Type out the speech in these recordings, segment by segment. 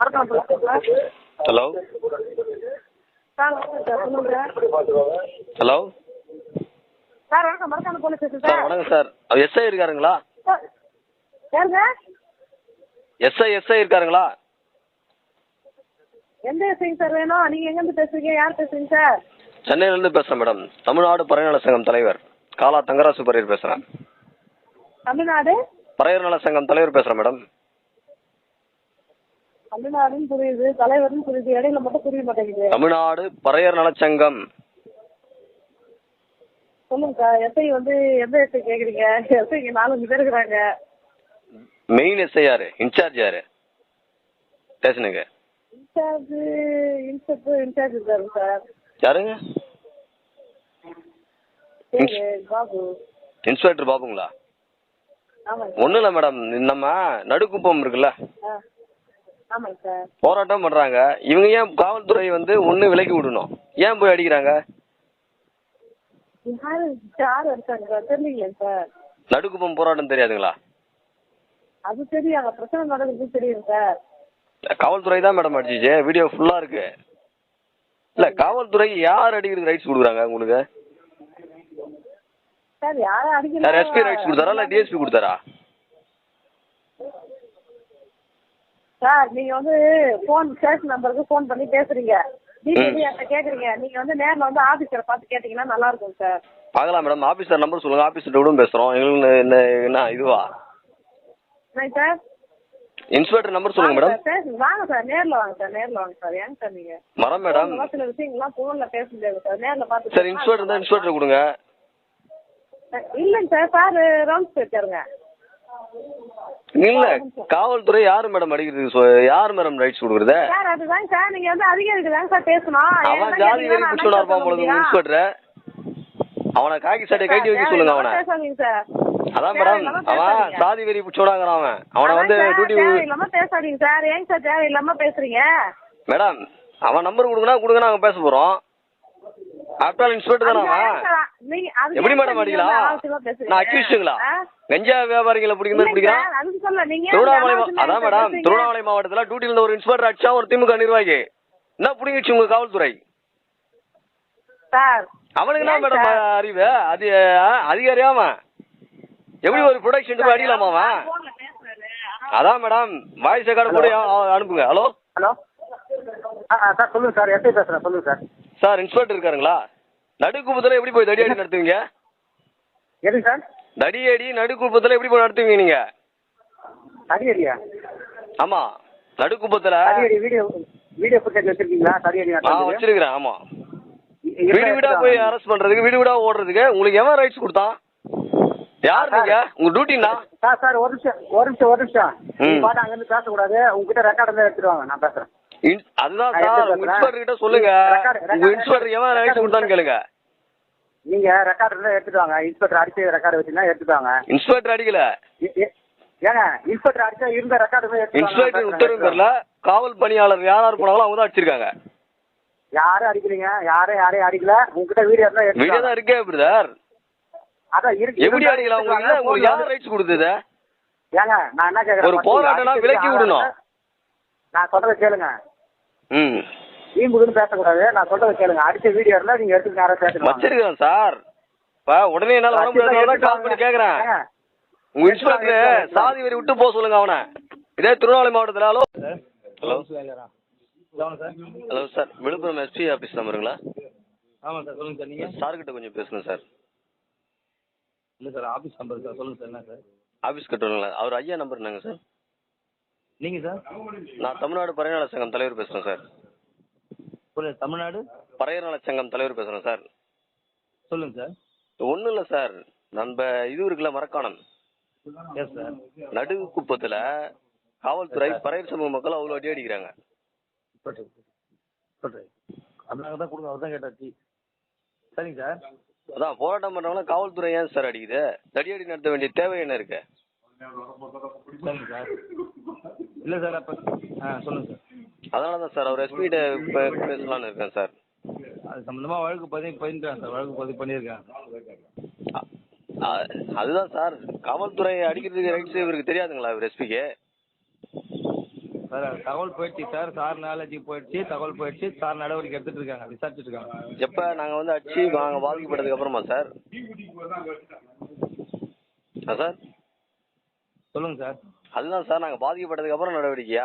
Hello hello sir வணக்கம். மறக்காம police station sir வணக்கம் சார். எஸ்ஐ இருக்காருங்களா? யாருங்க எஸ்ஐ எஸ்ஐ இருக்காருங்களா? எந்த எஸ்ஐங்க சார் வேணும்? நீங்க எங்க இருந்து பேசுறீங்க? யார் பேசுறீங்க சார்? சென்னையிலேருந்து பேசுகிறேன் மேடம். தமிழ்நாடு பறையநல சங்கம் தலைவர். காலா தங்கராசு பரையர் பேசுகிறேன் தமிழ்நாடு? பறையர் நல சங்கம் தலைவர் பேசுகிறேன் மேடம். தமிழ்நாடுன்னு புரியுது தலைவர்னு புரியுது இடையில மட்டும் புரிய மாட்டேங்குது. தமிழ்நாடு பறையர் நலச்சங்கம் சொல்லுங்க சார் எஸ்ஐ வந்து எந்த எஸ்ஐ கேக்குறீங்க? எஸ்ஐக்கு நாலஞ்சு பேர் இருக்கிறாங்க. மெயின் எஸ்ஐ யாரு? இன்சார்ஜ் யாரு? ஸ்டேஷனுக்கு இன்சார்ஜ் இன்ஸ்பெக்டர் இன்சார்ஜ் இருக்காரு சார். யாருங்க? பாபு. இன்ஸ்பெக்டர் பாபுங்களா? ஒன்றும் இல்லை மேடம் நம்ம நடுக்குப்பம் இருக்குல்ல? போராட்டம் பண்ணுறாங்க இவங்க ஏன் காவல்துறை வந்து ஒன்று விலக்கி விடணும்? ஏன் போய் அடிக்கிறாங்க? நடுக்குப்பம் போராட்டம் தெரியாதுங்களா? அது தெரியும் பிரச்சனை நடக்குது தெரியும் சார். காவல்துறை தான் மேடம் அடிச்சிச்சு. வீடியோ ஃபுல்லாக இருக்கு. இல்லை காவல்துறை யார் அடிக்கிறதுக்கு ரைட்ஸ் கொடுக்குறாங்க உங்களுக்கு? சார் எஸ்பி ரைட்ஸ் கொடுத்தாரா? இல்லை டிஎஸ்பி கொடுத்தாரா? சார் நீங்க வந்து போன் ஸ்டேஷன் நம்பருக்கு ஃபோன் பண்ணி பேசுறீங்க. டிடிபி அட்ட கேக்குறீங்க. நீங்க வந்து நேர்ல வந்து ஆபீசரை பார்த்து கேட்டீங்கன்னா நல்லா இருக்கும் சார். பார்க்கலாம் மேடம் ஆஃபீஸர் நம்பர் சொல்லுங்கள் ஆஃபீஸர்கிட்ட கூட பேசுகிறோம் எங்களுக்கு என்ன என்ன இதுவா? சார்? இன்ஸ்பெக்டர் நம்பர் சொல்லுங்கள் மேடம் வாங்க சார், பேசுங்க. வாங்க சார். நேர்ல வாங்க சார். நேர்ல வாங்க சார். ஏங்க சார் நீங்க? மரம் மேடம் சில விஷயங்கள்லாம் போன்ல பேச முடியாது சார். நேர்ல பார்த்து சார் இன்ஸ்பெக்டர் தான் இன்ஸ்பெக்டர் கொடுங்க. இல்லைங்க சார். சார் ரவுண்ட்ஸ் போயிட்டாருங்க இல்ல காவல்துறை யாரு மேடம் அடிக்கிறது யார் மேடம் ரைட்ஸ் கொடுக்குறது? சார் அதுதாங்க சார். நீங்க வந்து அதிகாரிக்கு தாங்க சார் பேசணும். அவன் ஜாதி வெறி நான் இருப்பான் முடியும். இன்ஸ்பெக்டர் அவனை காக்கி சட்டை கட்டி வைக்க சொல்லுங்க அவனை. அதான் மேடம் அவன். சாதி வெறி பிடிச்சவனாங்கிறான் அவன். அவனை வந்து டியூட்டி தேவையில்லாம பேசாதீங்க சார் ஏங்க சார் தேவையில்லாம பேசுறீங்க? மேடம் அவன் நம்பர் கொடுங்கன்னா கொடுங்க நாங்க பேச போறோம். ஆஃப்டர் இன்ஸ்பெக்டர் தானே அவன். எப்படி மேடம் அடிக்கலாம்? நான் அக்யூஸ்டுங்களா? கஞ்சா வியாபாரிகளை பிடிக்கிற மாதிரி இல்லைங்க பிடிக்கிறான் சார், அதுக்கு சொல்லல. நீங்க ஏன் திருவண்ணாமலை அதான் மேடம்? திருவண்ணாமலை மாவட்டத்துல டியூட்டில இருந்த ஒரு இன்ஸ்பெக்டர் அடிச்சா ஒரு திமுக நிர்வாகி. என்ன புடிங்கிச்சு உங்க காவல்துறை? அவனுக்கு என்ன மேடம்? அறிவு? அது அதிகாரியா அவன். எப்படி ஒரு ப்ரொடக்ஷன் அடிக்கலாமா அவன். அதான் மேடம் வாய்ஸ் ரெக்கார்டு கூட அனுப்புங்க. ஹலோ? ஹலோ? சார் சொல்லுங்க சார். எஸ்ஐ பேசுகிறேன் சொல்லுங்க சார். சார் இன்ஸ்பெக்டர் இருக்காருங்களா? நடுக்குப்பத்துல எப்படி போய் தடியடி நடத்துவீங்க? எதுங்க சார்? தடியடி நடுக்குப்பத்துல எப்படி போய் நடத்துவீங்க நீங்க? தடியடியா ஆமா. நடுக்குப்பத்துல தடியடி வீடியோ வீடியோ ஃபுட்டேஜ் வச்சிருக்கீங்களா? தடியடி நடத்துறது? வச்சிருக்கிறேன் ஆமா. இருந்தா வீடு வீடா போய். அரெஸ்ட் பண்றதுக்கு வீடு வீடா ஓடுறதுக்கு உங்களுக்கு எவன் ரைட்ஸ் கொடுத்தான்? யார் நீங்க? உங்க டியூட்டினா சார் சார் ஒரு நிமிஷம் ஒரு நிமிஷம் ஒரு நிமிஷம். பாட்டு அங்கேருந்து பேசக்கூடாது. உங்ககிட்ட ரெக்கார்ட் இருந்தால் எடுத்துட்டு வாங்க நான் பேசுகிறேன் இன்- அதுதான் சார்? இன்ஸ்பெக்டர் கிட்ட சொல்லுங்க. இன்ஸ்பெக்டர் எவன் ரைட்ஸ் கொடுத்தான்னு கேளுங்க. நீங்க ரெக்கார்ட் இருந்தால் எடுத்துட்டு வாங்க. இன்ஸ்பெக்டர் அடிச்சு ரெக்கார்டு வச்சுன்னா எடுத்துட்டு வாங்க. இன்ஸ்பெக்டர் அடிக்கல. ஏங்க இன்ஸ்பெக்டர் அடிச்சா இருந்த ரெக்கார்டு இன்ஸ்பெக்டர் உத்தரவு. பேர்ல காவல் பணியாளர் யார் போனாங்களோ அவங்க தான் அடிச்சிருக்காங்க. யாரும் அடிக்கலீங்க. யாரும் யாரையும் அடிக்கல. உங்ககிட்ட வீடியோ எடுத்துட்டு வீடியோ. தான் இருக்கே பிரதர் அதான் இருக்கு. எப்படி இருந்தா எடுத்துட்டு உங்களுக்கு. உங்களுக்கு யார் ரைட்ஸ் கொடுத்தது? ஏங்க நான் என்ன கேக்குறேன்? ஒரு? போராட்டம்னா அடிச்சதுக்கு விலக்கி விடணும். நான் சொல்றதை கேளுங்க. ம். வீம்புக்குன்னு பேசக்கூடாது. நான் சொல்றதை கேளுங்க. அடிச்ச வீடியோ இருந்தா நீங்க எடுத்து நேரம் பேசுங்க வச்சிருக்கேன் சார். இப்ப உடனே என்னால வர முடியாத கால் பண்ணி கேக்குறேன். உங்க இன்ஸ்பெக்டர் சாதி வரி விட்டு போக சொல்லுங்க அவனை. இதே திருவண்ணாமலை மாவட்டத்துல hello? Hello? Hello sir Villupuram SP office நம்பருங்களா ஆமாம் சார் சொல்லுங்கள் சார் நீங்கள் சார் கிட்ட கொஞ்சம் பேசணும் சார். இல்லை சார் ஆஃபீஸ் நம்பர் சார் சொல்லுங்கள் சார் என்ன சார்? ஆபீஸ் கிட்ட வருங்களா அவர் ஐயா நம்பர் என்னங்க சார்? நீங்கள் சார்? நான் தமிழ்நாடு பறையநல சங்கம் தலைவர் பேசுறேன் சார். புரியல தமிழ்நாடு? பறையநல சங்கம் தலைவர் பேசுறேன் சார். சொல்லுங்கள் சார். ஒண்ணும் இல்ல சார். நம்ம இது இருக்குல்ல மரக்காணம். எஸ் சார் நடுக்குப்பத்துல காவல்துறை பறையர் சமூக மக்கள் அவ்வளோ அடி அடிக்கிறாங்க. சொல்கிறேன் அதனால தான் கொடுங்க அவர் தான் கேட்டாச்சு சரிங்க சார். அதான் போராட்டம் பண்றவங்கள காவல்துறை ஏன் சார் அடிக்குது? தடியடி நடத்த வேண்டிய தேவை என்ன இருக்கு? சரிங்க சார் இல்லை சார் அப்போ ஆ சொல்லுங்கள் சார். அதனால தான் சார் அவர் எஸ்பி கிட்ட பே- பேசலாம்னு இருக்கேன் சார். அது சம்மந்தமாக வழக்கு பதிவு பண்ணிட்டேன் சார் வழக்கு பதிவு பண்ணியிருக்கேன் அதுதான் சார் காவல்துறை அடிக்கிறதுக்கு ரைட்ஸ் இவருக்கு தெரியாதுங்களா இவர் எஸ்பிக்கு சார் தகவல் போயிடுச்சு சார் சார் நாலேஜுக்கு போயிடுச்சு தகவல் போயிடுச்சு சார் நடவடிக்கை எடுத்துட்டு இருக்காங்க விசாரிச்சுட்டு இருக்காங்க. எப்போ நாங்கள் வந்து அடிச்சு நாங்கள் பாதிக்கப்பட்டதுக்கு அப்புறமா சார்? சார்? சொல்லுங்க சார். அதுதான் சார் நாங்கள் பாதிக்கப்பட்டதுக்கு அப்புறம் நடவடிக்கையா?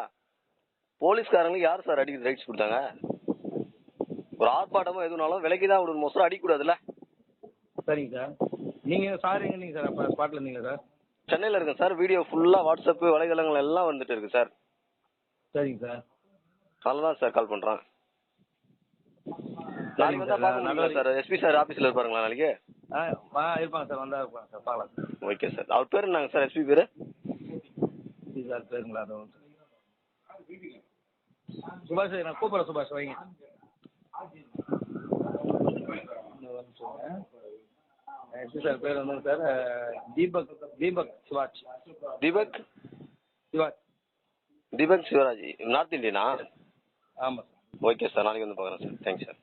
போலீஸ்காரங்களுக்கு யார் சார் அடிக்க ரைட்ஸ் கொடுத்தாங்க? ஒரு ஆர்ப்பாட்டமோ எதுனாலும் விலைக்கு தான் விடணும். மோசம் அடிக்கக்கூடாதுல்ல? சரிங்க சார். நீங்கள் சார் எங்கே இருந்தீங்க சார்? அப்போ ஸ்பாட்டில் இருந்தீங்க சார்? சென்னையில் இருக்கேன் சார். வீடியோ ஃபுல்லாக வாட்ஸ்அப்பு வலைதளங்கள் எல்லாம் வந்துட்டு இருக்கு சார். சரிங்க சார். அதனால தான் சார் கால் பண்ணுறேன் நாளைக்கு வந்தால் சார், பார்க்க சார் எஸ்பி சார் ஆஃபீஸில் இருப்பாருங்களா நாளைக்கு? ஆ இருப்பாங்க சார் வந்தா இருப்பாங்க சார் பார்க்கலாம் சார். Okay sir. அவர் பேர் என்னங்க சார் எஸ்பி பேர்? சார் பேருங்களா அது. சுபாஷ் நான் கூப்பிட்றேன் சுபாஷ் வைங்க. எஸ்பி சார் பேர் வந்து சார்? தீபக் தீபக் சிவாஜ் தீபக்? சிவாஜ் தீபக் சிவராஜ் நார்த் இந்தியனா? ஆமாம் சார். ஓகே சார் நாளைக்கு வந்து பார்க்குறேன் சார். Thanks sir.